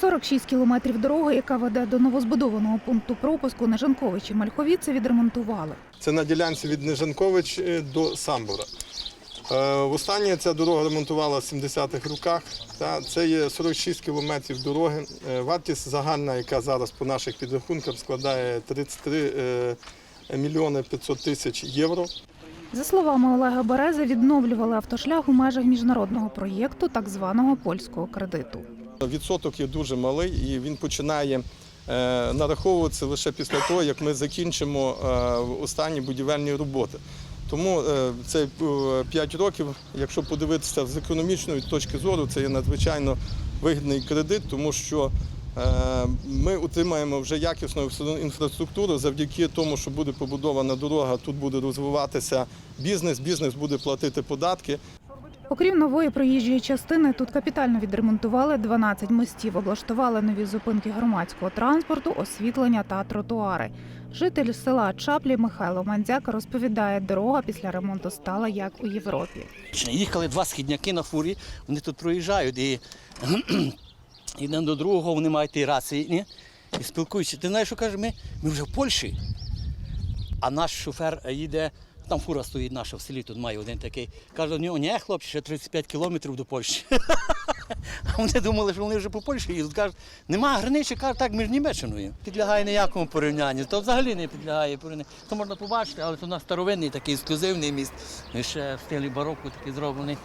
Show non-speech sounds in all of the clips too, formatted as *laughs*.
46 кілометрів дороги, яка веде до новозбудованого пункту пропуску на Жанковичі Мальховіце, відремонтували. Це на ділянці від Нежанкович е, до Самбора. Е, Востаннє ця дорога ремонтувалася в 70-х роках. Та Це є 46 кілометрів дороги. Е, Вартість загальна, яка зараз по наших підрахунках складає 33 е, мільйони 500 тисяч євро. За словами Олега Берези, відновлювали автошлях у межах міжнародного проєкту так званого польського кредиту. Відсоток є дуже малий і він починає е, нараховуватися лише після того, як ми закінчимо е, останні будівельні роботи. Тому е, це 5 років, якщо подивитися з економічної точки зору, це є надзвичайно вигідний кредит, тому що ми утримаємо вже якісну інфраструктуру завдяки тому, що буде побудована дорога, тут буде розвиватися бізнес, бізнес буде платити податки. Окрім нової проїжджої частини, тут капітально відремонтували 12 мостів, облаштували нові зупинки громадського транспорту, освітлення та тротуари. Житель села Чаплі Михайло Мандзяк розповідає, дорога після ремонту стала як у Європі. Їхали два східняки на фурі, вони тут проїжджають і *clears throat* один до другого вони мають ті рації ні? і спілкуються. Ти знаєш, що каже, ми, ми вже в Польщі. А наш шофер їде, там фура стоїть наша в селі, тут має один такий. Каже, нього, ні, хлопці, ще 35 кілометрів до Польщі. *laughs* А вони думали, що вони вже по Польщі їдуть. Кажуть, немає границі, каже, так між Німеччиною. Підлягає ніякому порівнянню. То взагалі не підлягає порівнянню. То можна побачити, але то у нас старовинний такий ексклюзивний міст. Він ще в стилі бароко такий зроблений.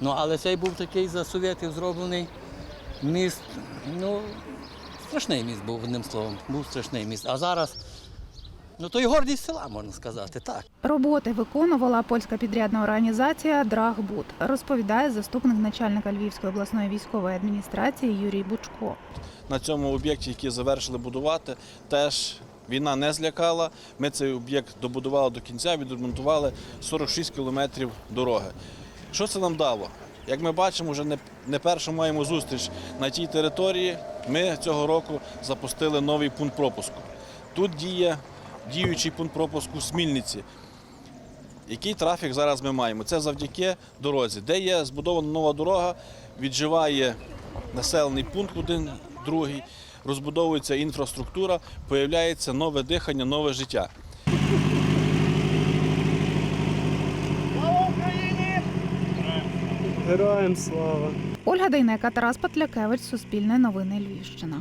Ну, але цей був такий за совєтів зроблений міст. Ну, страшний міст був, одним словом. Був страшний міст. А зараз, ну то й гордість села, можна сказати, так. Роботи виконувала польська підрядна організація Драгбуд, розповідає заступник начальника Львівської обласної військової адміністрації Юрій Бучко. на цьому об'єкті, який завершили будувати, теж війна не злякала. Ми цей об'єкт добудували до кінця, відремонтували 46 кілометрів дороги. Що це нам дало? Як ми бачимо, вже не, не першу маємо зустріч на тій території. Ми цього року запустили новий пункт пропуску. Тут діє діючий пункт пропуску Смільниці. Який трафік зараз ми маємо? Це завдяки дорозі, де є збудована нова дорога, відживає населений пункт один, другий, розбудовується інфраструктура, появляється нове дихання, нове життя. Героям слава! Ольга Дейнека, Тарас Патлякевич, Суспільне новини Львівщина.